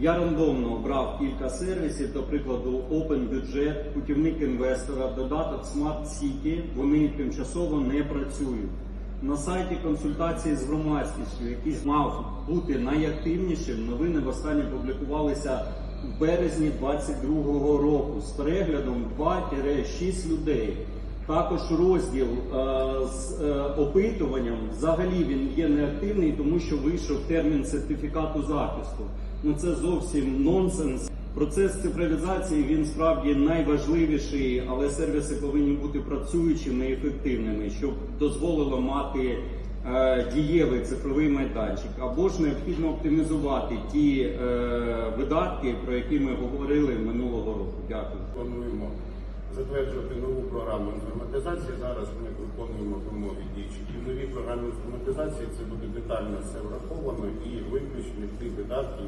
Я рандомно обрав кілька сервісів, до прикладу, OpenBudget, путівник інвестора, додаток Smart City. Вони тимчасово не працюють. На сайті консультації з громадськістю, який мав бути найактивнішим, новини востаннє публікувалися в березні 22-го року з переглядом 2-6 людей. Також розділ е, з е, опитуванням взагалі він є неактивний, тому що вийшов термін сертифікату захисту. Ну це зовсім нонсенс. Процес цифровізації він справді найважливіший, але сервіси повинні бути працюючими і ефективними, щоб дозволило мати е, дієвий цифровий майданчик. Або ж необхідно оптимізувати ті е, видатки, про які ми говорили минулого року. Дякую. Плануємо затверджувати нову програму інформатизації. Зараз ми виконуємо вимоги діючі. В новій програмі інформатизації це буде детально все враховано і виключені ті видатки,